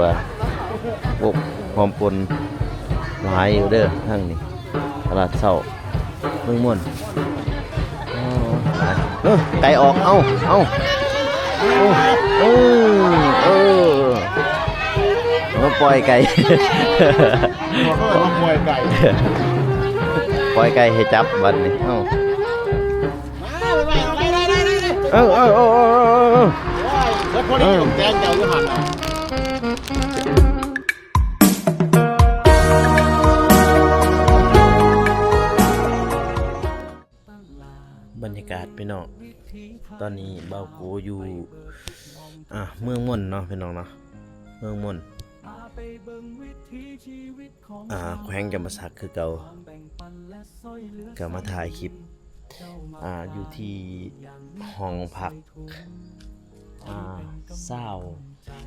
ว่าพวกความปนหลายอยู่เด้อทางนี้ตลาดเช้าเมืองม่วนอ๋อหลายเอ้อไก่ออกเอ้าเอ้า เอ้าเออเออมาปล่อยไก่หัวเขาเลยว่ามวยไก่ปล่อยไก่ให้จับบัดนี้เอ้าเออเออเออเออเออแล้วคนที่ผมแจ้งเจ้าอยู่หันอะ พี่น้อง ตอนนี้เบาโกอยู่ อะเมืองม่วนเนาะพี่น้องเนาะ เมืองม่วนอ่าแขวงจำปาสักคือเก่าก็มาถ่ายคลิป อ่าอยู่ที่ห้องพัก อ่าเศร้า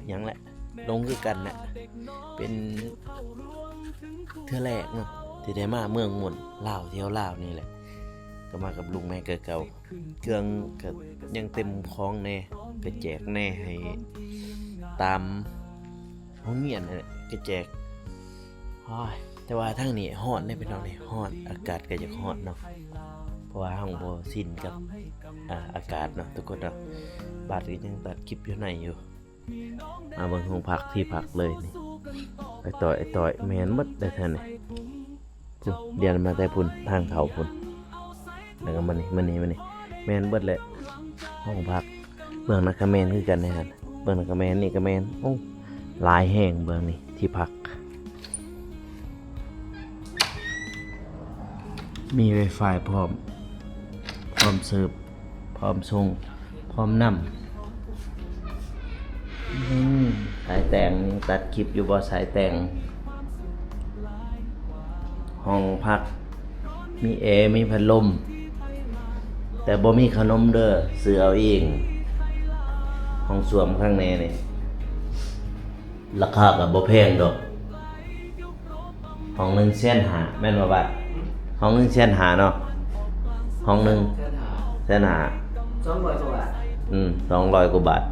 หยังแหละลงคือกันแหละเป็นเทื่อแรกเนาะที่ได้มาเมืองม่วนลาวเที่ยวลาวนี่แหละ ก็มากับลุงแม่เกเก่าเครื่องก็ยังเต็มคลองแน่ก็แจกแน่ให้ตามห้องเงียนนั่นแหละก็แจกแต่ว่าทางนี้ฮอดได้เป็นเอาเลยฮอดอากาศก็จะฮอดเนาะเพราะว่าห้องบ่สิ้นกับอ่าอากาศเนาะทุกคนเนาะบาดก็ยังตัดคลิปอยู่ในอยู่มาเบิ่งห้องพักที่พักเลยนี่ไอต่อยไอต่อยแม่นหมดได้แท้นี่เรียนมาแต่พุ่นทางเขาพุ่น แล้วก็มันนี่มันนี่มันนี่แมนเบิดเลยห้องพักเบื้องนักแมนคือกันนะครับเบื้องนักแมนนี่ก็แมนโอ้หลายแห่งเบื้องนี่ที่พัก มีไวไฟพร้อม พร้อมเสิร์ฟพร้อมส่งพร้อมนำสายแต่งตัดคลิปอยู่บ่สายแต่งห้องพัก มีแอร์มีพัดลม แต่บ่มีขนมเด้อซื้อเอาเองห้องสวมข้างในนี่ราคาก็บ่แพงดอกห้องหนึงแสนหาแม่นบ่บัดห้องหนึงแสนหาเนาะห้องหนึงแสนหาสองร้อยกว่าบาทอืมสองร้อยกว่าบาท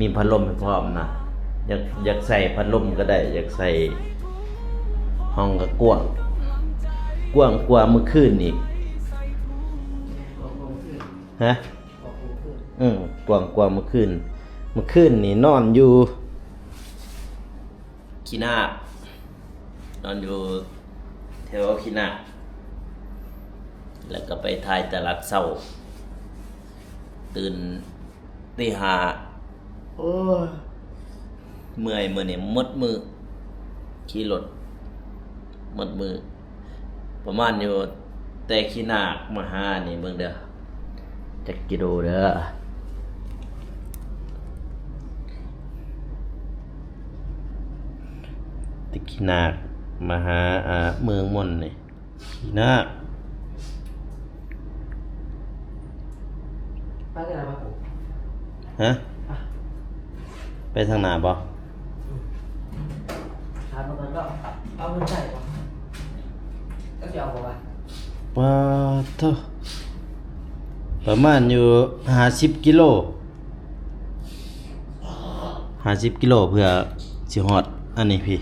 มีพัดลมให้พร้อมนะอยากอยากใส่พัดลมก็ได้ อยากใส่ห้องก็กว้างกว้างกว่าเมื่อคืนอีกของผมคือ ฮะของผมคืออืมกวางกว่าเมื่อคืนเมื่อคืนนี่นอนอยู่ขีนานอนอยู่แถวขีนาแล้วก็ไปทายตลาดเศร้า ตื่นตีหาโอ้เมื่อยมือนี่มดมือขี่รถมดมือ ประมาณอยู่แต่ขี้หน้ามาหานี่เบิ่งเด้อ จักกิโลเด้อติกินาคมาหาอ่าเมืองมนต์นี่ขีนาคป้ากันอะไรมาผมฮะ ไปทางหน้าบ่ถามมาก่อนก็เอาเงินใส่ก่อนก็จะเอาบอกว่าปาเท่า ประมาณอยู่ห้าสิบกิโลห้าสิบกิโลเพื่อสิฮอด อันนี้พี่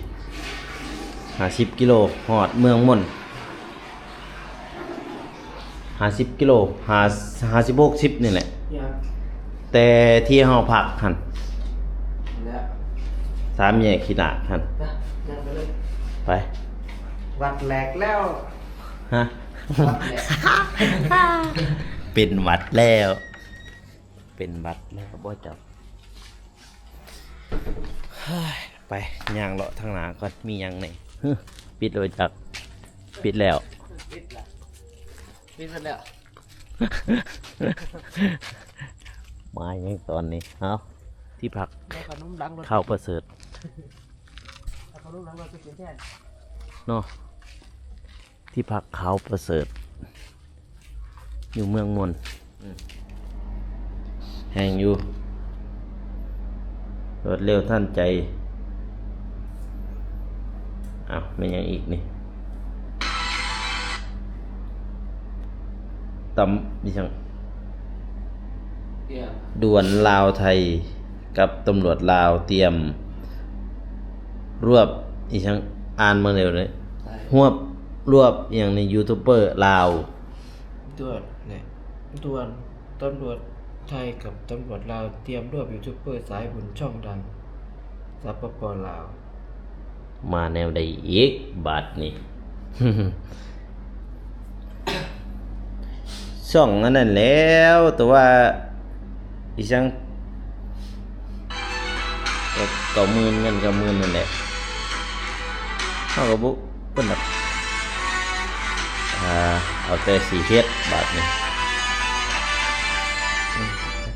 ห้าสิบกิโลฮอดเมืองมนต์ห้าสิบกิโลห้าห้าสิบหกสิบนี่แหละเนี่ยครับแต่ที่เฮาพักหันแล้วสามแยกขีดาดหันนะนั่งไปเลยไปวัดแหลกแล้วฮะวัดแหลก เป็นหวัดแล้ว เป็นหวัดแล้วบ่จับเฮ้ยไปย่างเลาะทางหนาก่อนมีหยังไหนฮึปิดโดยจักปิดแล้ว ปิดละปิดไปแล้วมาอย่างตอนนี้เอาที่พักแล้วขนมหลังรถเข้าวประเสริฐเอาขนมหลังรถไปกินแทนเนาะที่พักเขาวประเสริฐ อยู่เมืองมนอืมแห่งอยู่รวดเร็วท่านใจอ้าวไม่ยังอีกนี่ตำดิฉันเดี๋ยวด่วนลาวไทยกับตำรวจลาวเตรียม รวบอีช่างอ่านมาเร็วเลยใช่รวบรวบอย่างในยูทูบเบอร์ลาวตรวจ เนี่ยตรวจตำรวจไทยกับตำรวจลาวเตรียมรวบยูทูบเบอร์สายบุญช่องดังสปปลาว มาแนวใดอีกบาทนี่ ช่องอันนั้นแล้วแต่ว่าอีช่างก็เก่ามืนเงินเก่ามืนนั่นแหละเขาก็บุเพิ่นแบบอ่าเอาแต่สีเฮ็ดบาทนี่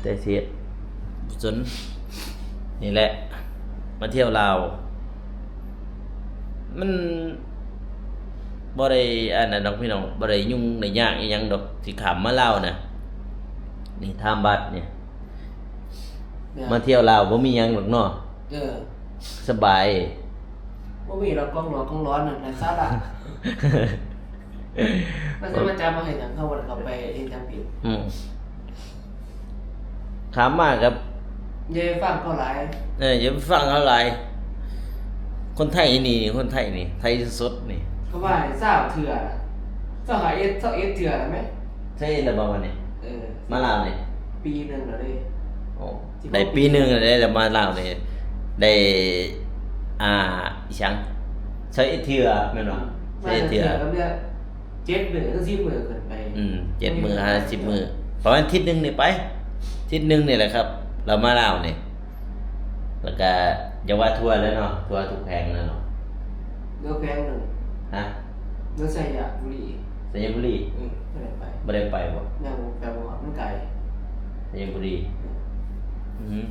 มเอาแต่สีเฮ็ดจนนี่แหละ มาเที่ยวลาวมันบ่ได้อันนั้นดอกพี่น้องบ่ได้ยุ่งได้ยากอีหยังดอกที่ขามมาลาวน่ะนี่ทามบัตรเนี่ย มาเที่ยวลาวบ่มีหยังหรอกเนาะเออสบายบ่มีเรากล้องร้อนกล้องร้อนน่ะในซาดะมันจะมาจำมาให้หยังเข้าวันเข้าไปเองจำผิดอืม ถามมาครับเย่ฟังเขาหลายเอออย่าไปฟังเขาหลายคนไทยนี่ คนไทยนี่ ไทยสดนี่เขาว่าให้เศร้าเถื่อน่ะเศร้าหาเอสเศร้าเอสเถื่อนะไหมใช่ระบาดนี่เออมาลาวนี่ปีหนึ่งแล้วดิโอ้ได้ปีหนึงแล้วได้แต่มาลาวนี่ได้อ่าอีชังใช้เทื่อแม่นบ่ใช้เทื่อก็เรียกเจ็ดหมื่นถึงสิบหมื่นเกินไป อืมเจ็ดมือห้าสิบมือประมาณอาทิศหนึ่งนี่ไปอา ทิศหนึ่งนี่แหละครับ เรามาเล่าวนี่แล้วก็อย่าว่าทัวร์แล้วเนาะทัวร์ทุกแพงแล้วเนาะเลือกแพงหนึ่งฮะเลือกใส่ยาบุหรี่สัญญบุรีอืมไม่ได้ไปไม่ได้ไปบ่ยังแปลว่ามันไกลสัญญบุรีอืม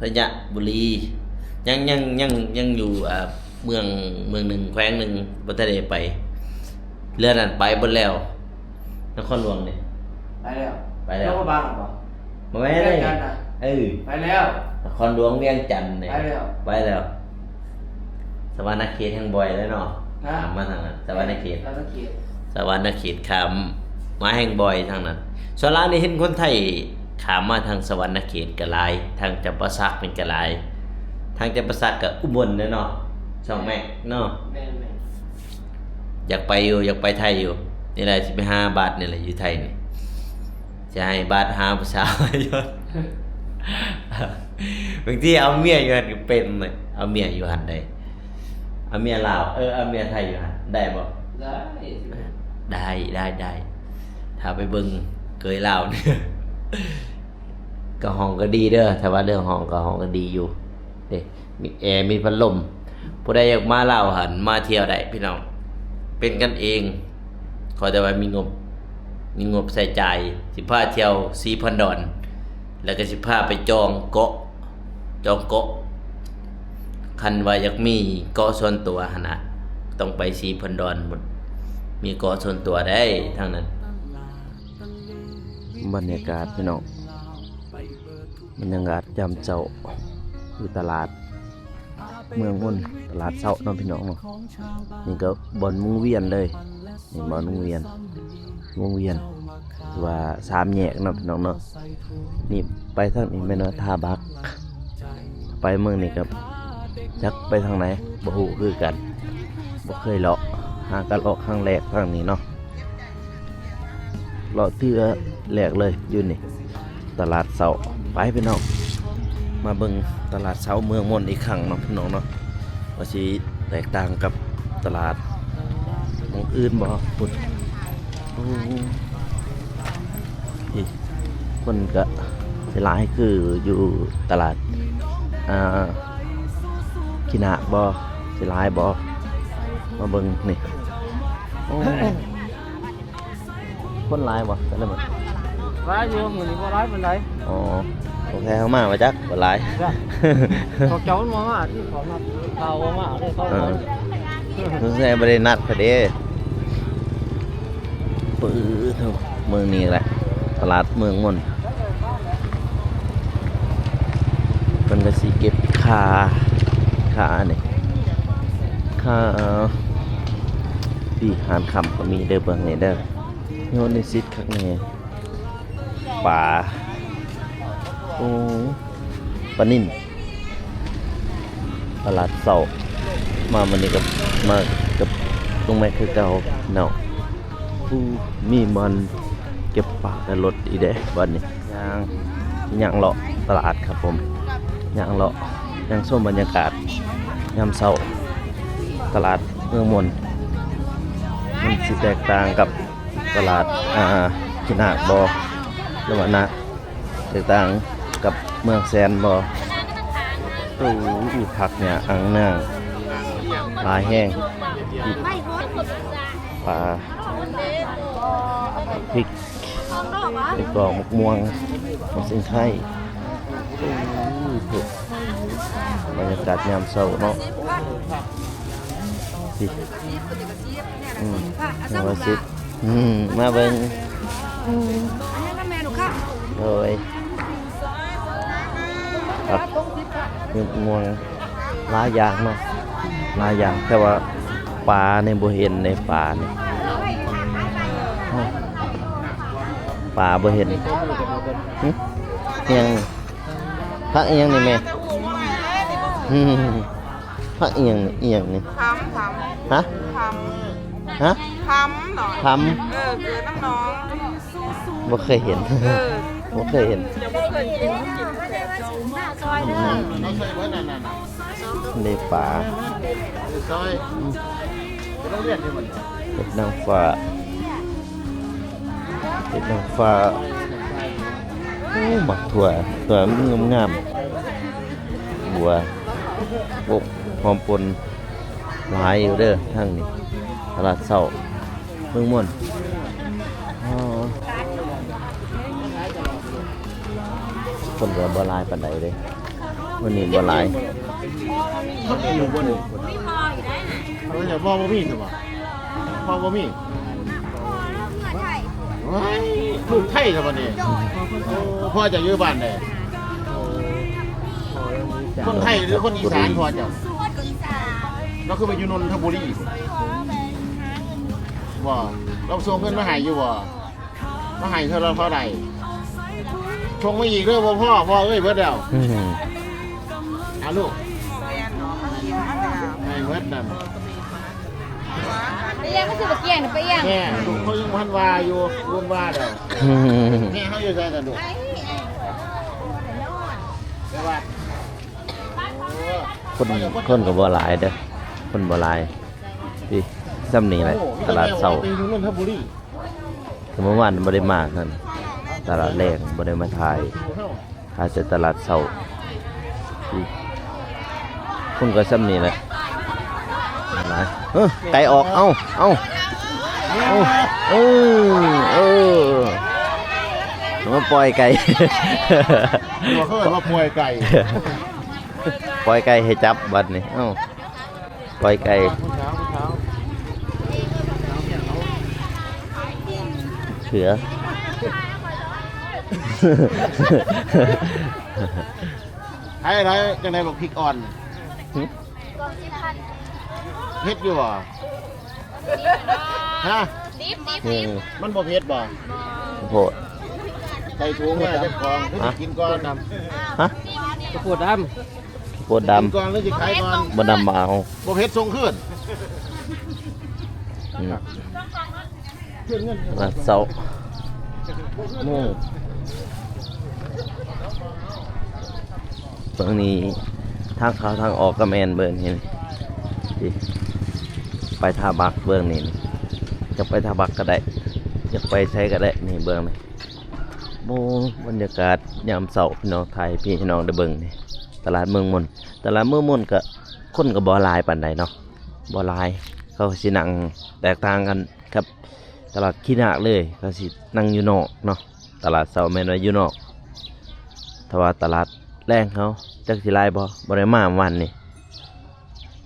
สัญญบุรียังยังยังยังอยู่อ่าเมืองเมืองหนึ่งแขวงหนึ่งบัตรเดไป เรือนั้นไปบนแล้วนครหลวงนี่ไปแล้ว ไปแล้วโรงพยาบาลหรอเปล่า มาแม่เลยไปกันนะเออไปแล้วนครหลวงเวียงจันทร์เนี่ยไปแล้วไปแล้ว สวรรณเขตแห่งบอยแล้วเนาะนะขามมาทางนั้นสวรรณเขตแล้วก็เขียนสวรรณเขตขามมาแห่งบอยทางนั้นส่วนร้านนี้เห็นคนไทยขามมาทางสวรรณเขตกะลายทางจำปาสักเป็นกะลายทางจำปาสักกับอุบลเนาะช่องแม่เนาะแม่แม่อยากไปอยู่อยากไปไทยอยู่นี่แหละสิไปหาบาทนี่แหละอยู่ไทยนี่ จะให้บาทหาภาษาอยู่บางทีเอาเมียอยู่หันก็เป็นเลยเอาเมียอยู่หันได้เอาเมียลาวเออเอาเมียไทยอยู่หันได้บ่ได้ได้ได้ได้ถ้าไปเบิ่งเคยลาวเนี่ยก็ห้องก็ดีเด้อถ้าว่าเรื่องห้องก็ห้องก็ดีอยู่เด้มีแอร์มีพัดลมผู้ใดอยากมาลาวหันมาเที่ยวได้พี่น้อง เป็นกันเอง ขอแต่ว่ามีงบ มีงบใส่ใจสิพาเที่ยวสีพันดอน แล้วก็สิพาไปจองเกาะ จองเกาะ คันว่าอยากมีเกาะส่วนตัวหนะต้องไปสีพันดอนหมด มีเกาะส่วนตัวได้ทางนั้น บรรยากาศพี่น้องบรรยากาศยามเจ้าอยู่ตลาด เมืองมุ่นตลาดเช้าน้องพี่น้องนี่ก็บอนมุงเวียนเลยนี่บอนมุงเวียน มุงเวียนว่าสามแยกเนาะพี่น้องเนาะนี่ไปทางนี้แม่นว่าท่าบัก ไปเมืองนี่กับจักไปทางไหนบ่ฮู้คือกันบ่เคยเลาะหากันเลาะครั้งแรกทางนี้เนาะเลาะเทื่อแรกเลยอยู่นี่ ตลาดเสาไปพี่น้องมาเบิ่งตลาดเช้าเมืองมนอีกครั้งเนาะพี่น้องเนาะว่าสิแตกต่างกับตลาดหมองอื่นบ่พุ่น คนก็สิหลายคืออยู่ตลาดอ่ากินาบ่สิหลายบ่มาเบิ่งนี่โอ้คนหลายบ่แต่ละมื้อร้ายอยู่มือนี้ก็ร้ายเป็นไรอ๋อโอเคเข้ามามาจักบ่หลายเขาเจ้ามามาที่เขามาเขามาเลยเขาเออสงสัยบ่ได้นัดพอดี ปื้อเท่าเมืองนี้แหละตลาดเมืองมนเพิ่นก็สิเก็บค่าค่านี่ค่าปีหารคำก็มีเด้อเบิ่งนี่เด้อโยนในซิดคักแนี่าโอ้ปลานิ่นตลาดเสามามันนี้กับมากับตรงแม่คือเก่าเนาะ ผู้มีมันเก็บปากในรถอีเด้วันนี้ย่างย่างเลาะตลาดครับผมย่างเลาะย่างส้มบรรยากาศยามเช้าตลาดเมืองมนมันสิแตกต่างกับตลาดอ่ากินาบอหรือว่านะแตกต่างกับเมืองแซนบอโอ้ยผักเนี่ยอังหน้าปลาแห้งปลา พริกไอ้กรอกมะม่วงมะสิงไข่โอ้ยถูกบรรยากาศยามเช้าเนาะสิอืมมาว่าสิอืมมาเบิ่งแม่หนูค่ะโดยครับมีงวงหลายอย่างเนาะหลายอย่างแต่ว่าปลาในบ่เห็นในป่านี่อ้ ปลาบ่เห็นหึอิหยังพักอิหยังนี่แม่หึพักอิหยังนี่อิหยังนี่ทำทฮะำทฮะำทำหน่อย ทเออคือน้ำน้องำบ่เคยเห็น เออบ่เคยเห็นยังไม่เคยกินกินแต่ซอยอืมเราใส่ไว้นั่นน่ะในป่าซอยไปโรงเรียนนี่มันเห็ดนางฟ้า เห็ดนางฟ้าโอ้หมักถั่วถั่วมันงามงามๆบัวอบหอมปนหลายอยู่เด้อทางนี้ตลาดเศร้าเมืองม่วนอ๋อคนก็บ่หลายปานใดเลยวันนี้บ่หลายเขามีอยู่บนเขาจะพ่อบ่มีสิบ่พ่อบ่มี ว้ายลูกไทยสิบ่นี่โอ้พ่อจะอยู่บ้านใดคนไทยหรือคนอีสานพ่อเจ้าเราคือไปอยู่นนทบุรีบ่เราส่งเงินมาให้อยู่บ่มาให้เท่าเราเท่าไหร่ชงมาอีกเด้อบ่พ่อพ่อเอ้ยเบิดแล้วอื้อหืออาลูกให้เบิดนั่น ไปยังก็คือตะเกียงไปยังแม่ลูเขายังพันวาอยู่รวมว่าเด้ออื้อหือแม่เขาอยู่ใจกันลูกแต่ว่าคนคนก็บ่หลายเด้อคนบ่หลายพี่ซ้ำนี่แหละตลาดเศร้าไปอยู่นนทบุรีคือเมื่อวานบ่ได้มานั่นตลาดแรงบ่ได้มาถ่ายถ่ายแต่ตลาดเศร้าพี่คนก็ซ้ำนี่แหละหลาย เออไก่ออกเอ้าเอ้าเอ้าเออเออมาปล่อยไก่ ตัวเขาเอ่ยว่าป่วยไก่ปล่อยไก่ให้จับบัดนี่เอ้าปล่อยไก่ผู้เช้าผู้เช้าเขือให้อะไรจังไดบอกพริกอ่อน เผ็ดอยู่บ่ฮะดิบดิบนี่มันบ่เผ็ดบ่โหดใส่ถุงไว้เจ้าของหรือสิกินก่อนนฮะตะปูดโคตรดกินก่อนหรือสิขายก่อนำบดำมาเอาบ่เผ็ดส่งขึ้นอืมขึ้นเงินมาเสาโม่ตรงนี้ทางเขาทางออกกระแมนเบิร์นเห็นดิ ไปท่าบักเบิร์นนี่จะไปท่าบักก็ได้จะไปใช้ก็ได้นี่เบิร์นนี่โมบรรยากาศยามเสาร์พี่น้องไทยพี่น้องได้เบิ่งนี่ตลาดเมืองมนตลาดเมืองมนก็คนก็บ่หลายปานใดเนาะบ่หลายเขาสินั่งแตกต่างกันครับ ตลาดขี้หนักเลยเขาสินั่งอยู่นอกเนาะตลาดเสาแม่นว่าอยู่นอกถ้าว่าตลาดแรงเขาจักสิลายบ่บ่ได้มาวันนี่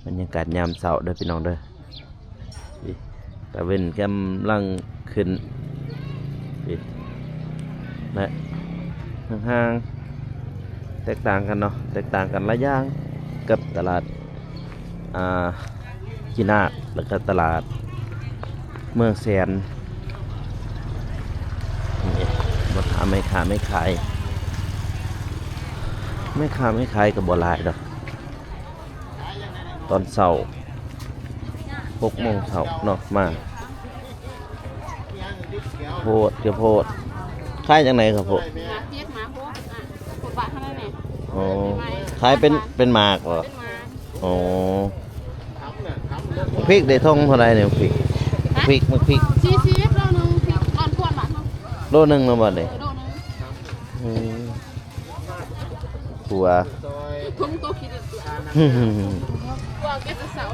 บรรยากาศยามเสาร์เด้อพี่น้องเด้อ ตะเว้นกำลังขึ้นนี่และห่างๆแตกต่างกันเนาะแตกต่างกันหลายอย่างกับตลาดอ่ากีนาดแล้วก็ตลาดเมืองแสนนี่มาถามไม่ขายไม่ขายไม่ขายไม่ขายกับบหลายดอกตอนเช้า หกโมงเช้าเนาะมาโพดเดี๋ยวโพดขายจังไหนครับผมเจี๊ยบหมาพวกอะกดบาทเท่านั้นเองอ๋อขายเป็นเป็นหมากเหรอเป็นหมาอ๋อพริกได้ท่องเท่าไหรเนี่ยพริกพริกมันพริกชีชีสโลนึงพริกอ่อนกวนบาทเนาะโลหนึงแล้วบ่เนี่ยโลนึงอืมหัว ทุ่งโตคิดเลยตัวเก็บเสา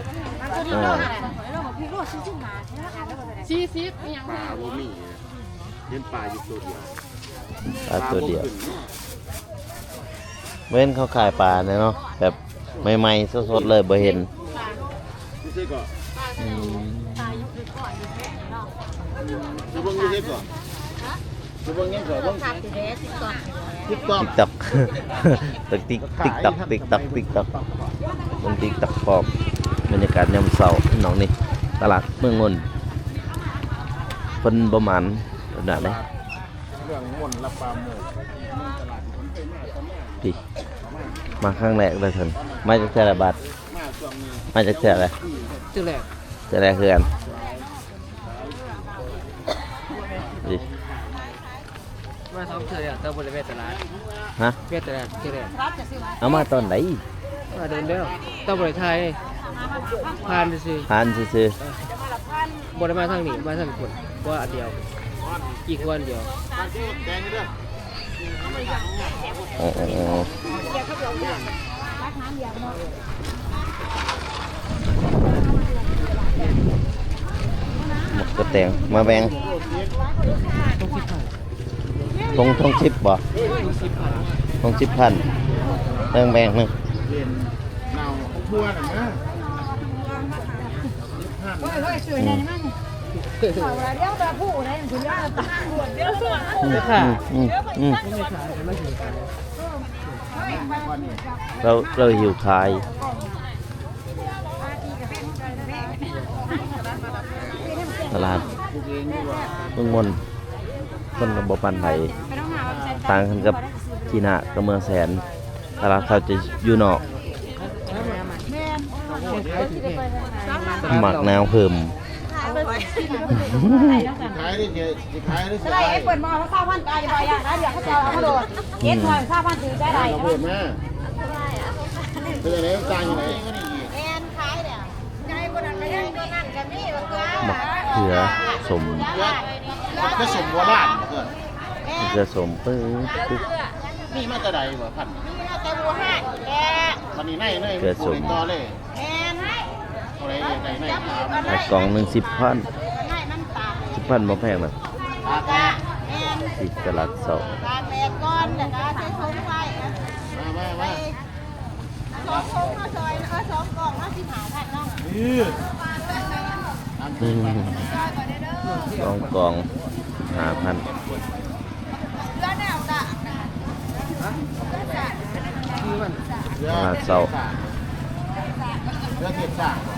อ่าชีชีสอย่างป่าบ่มีเห็นป่าอยู่ตัวเดียวปลาตัวเดียวเว้นเขาขายปลาเนี่ยเนาะแบบใหม่ๆสดๆเลยบ่เห็นนี่ใช่ก่อนอืมจะเบิ่งนี่ใช่ก่อนจะเบิ่งยังก่อนเบิ่ง ติ๊กต๊อกติ๊กตักตักติ๊กติ๊กตักติ๊กตักติ๊กตักบนติ๊กตักปอบบรรยากาศยามเช้าน้องนี่ตลาดเมืองนนท์เพิ่นประมาณขนาดไหนเรื่องมนต์รับปลาหมูพี่มาครั้งแรกเลยเพิ่นมาจากแต่ละบาทมาช่วงนี้มาจากแต่ละจุดแรกแต่ละเฮือน มาสองเทื่อเนี่ยต้องบริเวณตลาดฮะเวทตลาดที่แรกเอามาตอนไหนมาเดินแล้วต้องบริไทยผ่านไปสิผ่านซื่อบริมาทางนี้มาทางคนว่าอันเดียวอีกวันเดียวมาที่แกงนี่เด้อๆอ๋อหมดกระแตงมาแบ่ง ทงทงชิปบ่ทงชิปพันแบ่งแบงหนึงเรียนเนาทั่วน่ะนะอืมอืมอืมเราเราหิวคายตลาดเมืองมน คนกับบปันไผต่างกันกับกีนากับเมืองแสนตลาดเขาจะอยู่นอกหมักนาวเพิ่มขายได้เยอะสิขายได้สิได้เปิดมาว่าข้าวพันตายไปอย่างนั้นเดี๋ยวเขาจะเอามาโดดเย็ดหน่อยข้าวพันถือได้ไรเราเพิ่มมาเป็นอะไรจางอยู่ไหนแอนขายเนี่ยใจบนนั้นไม่ได้ตัวนั้นกับนี่ว่าตัวหมักเขือสม ก็สมโบราณเพื่อนเขือสมปึ้งปึ๊กนี่มาแต่ใดบ่พันนี่แต่บัวห้าแกวันนี้ในในเกิดสม ต่อเลยแอนอะไรในในถามขายกล่องหนึ่งสิบพันให้มันตากสิบพันบ่แพงนะตากกะแอนที่ตลาดเสาตากแดดก้อนแต่ก็ใช้ทงไว้มามามาสองทงมาซอยเออสองกล่องมาสิหาพันน้อง นี่ตามอืม กองกองห้าพันแล้วแนวกะเรือเรือเทียบสร้างบ่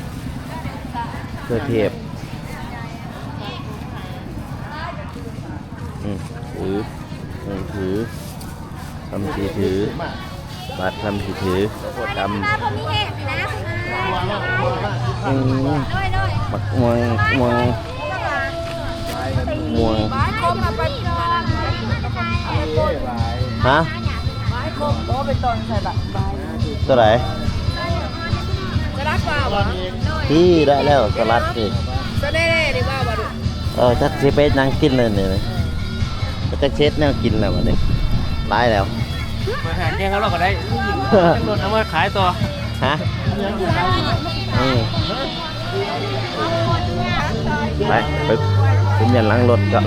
เพื่อเทพอืมถือหนึ่งถือทำสีถือมาบาททำสีถือทำถ้าผมมีแห้งนะตัวมาตัวมาอืมด้วย ด้วยมักม่วงม่วงม่วงไม้คมมาเป็นจอนฮะ ไม้คมโอ้เป็นตอนใส่แบบใบตัวไหนจะรักเปล่าตัวนี้ที่ได้แล้วสลัดนี่จะได้ได้ดีว่าบ่ดูเออจักสิเป็นยังกินเลยเนี่ยจักเช็ดแนวกินแล้ววันนี้ร้ายแล้วมาหาแกงเขาเราก็ได้รถเอามาขายต่อฮะอืมไป ไปผมยันหลังรถก่อน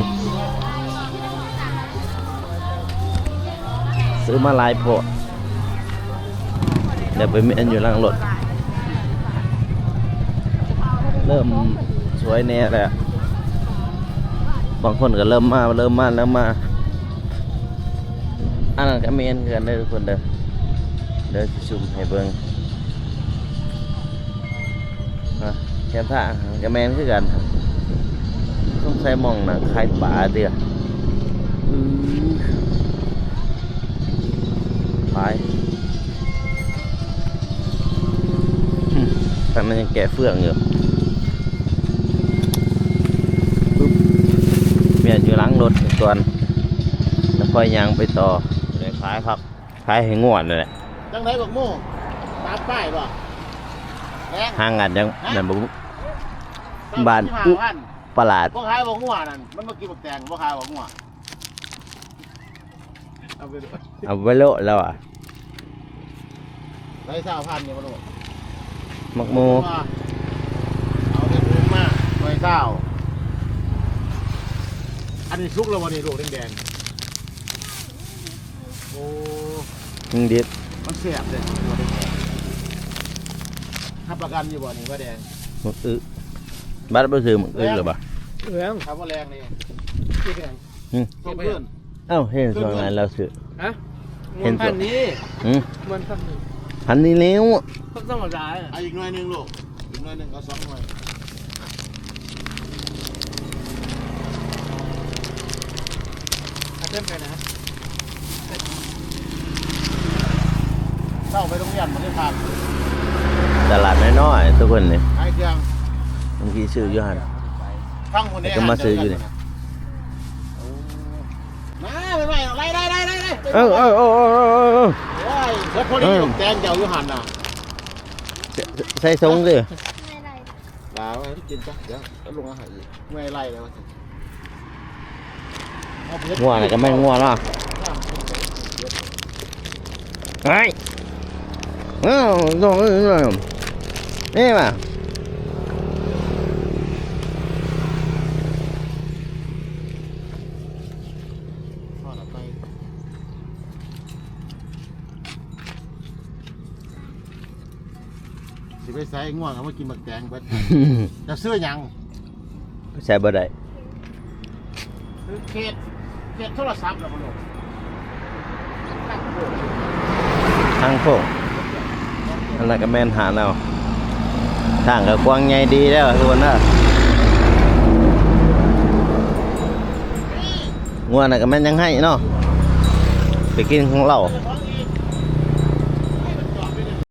ซื้อมาลายโพดเดี๋ยวไปเมียนอยู่หลังรถ เริ่มสวยแน่แล้วบางคนก็เริ่มมา เริ่มมาเริ่มมาอันนั้นก็เมนกันเด้ทุกคนเด้อเด้อสิซุ่มให้เบิ่งอะแค่ท่าก็แมนคือกัน ใส่หมองน่ะคล้ายป่าเด้ออื้อไปหึแต่มันยังแกะเฟืองอยู่ปึ๊บเมียอยู่หลังรถอีกตัวนึงแล้วค่อยยางไปต่อเลยขายพักขายให้งวดเลยแหละจังไดบักโม่ตามป้ายบ่แรงห่างกันยังนั่นบุตมบ้านที่อุ๊หพัน ประหลาด บ่ขายบ่งัวนั่นมันมากินบักแตงบ่ขายบ่งัวเอาไปดูเอาไปโลดแล้วอะไรสาวพันเนี่ยมาดูมักโมเอาเด็ดมือมาหน่วยเศร้าอันนี้ซุกแล้ววันนี้ลูกแดงๆโอ้ยิงดิบมันเสียบเลยตัวแดงๆทับประกันอยู่บ่นี่ว่าแดง มึกอึบัดไปซื้อมึกอึหรือเปล่า เรื่องทับว่าแรงนี่ที่แดงต้มเพื่อนเอ้าเห็นส่วนนั้นเราซื้อฮะเห็นตัวพันนี้อืมมันพันนี้พันนี้แล้วก็ต้องมาจ่ายเอาอีกหน่วยหนึ่งลูก อีกหน่วยหนึ่งก็สองหน่วยเต็มไปนะเศร้าไปโรงเรียนมันได้ทานตลาดน้อยๆทุกคนนี่ไอ้เตียงบางทีซื้ออยู่หัน ทั้งคนนี้ก็มาซื้ออยู่นี่มาไปไปไล่ไล่ไล่ไล่ไล่เออเออเออเออเออเออโอ้ยแล้วพอดีลูกแตงเจ้าอยู่หันน่ะใส่ทรงดิลาวให้กินจ้ะเดี๋ยวเอาลงอาหารอีกไม่ไล่แล้วสิเอาไปเฮ็ดงัวน่ะก็ไม่งัวเนาะไอ้เอ้าต้องเออนี่มา ทอดออกไปสิไป ใส่ง่วงเอามากินหมักแตงเบิดจะซื้อหยังใส่บ่ได้คือเขตเขตโทรศัพท์แล้วมันลูกทางโค้งอันนั้นก็แม่นหาเอาทางก็กว้างใหญ่ดีแล้วทุกคนนะงัวน่ะก็แม่นยังให้เนาะไปกินของเราเจ้าของ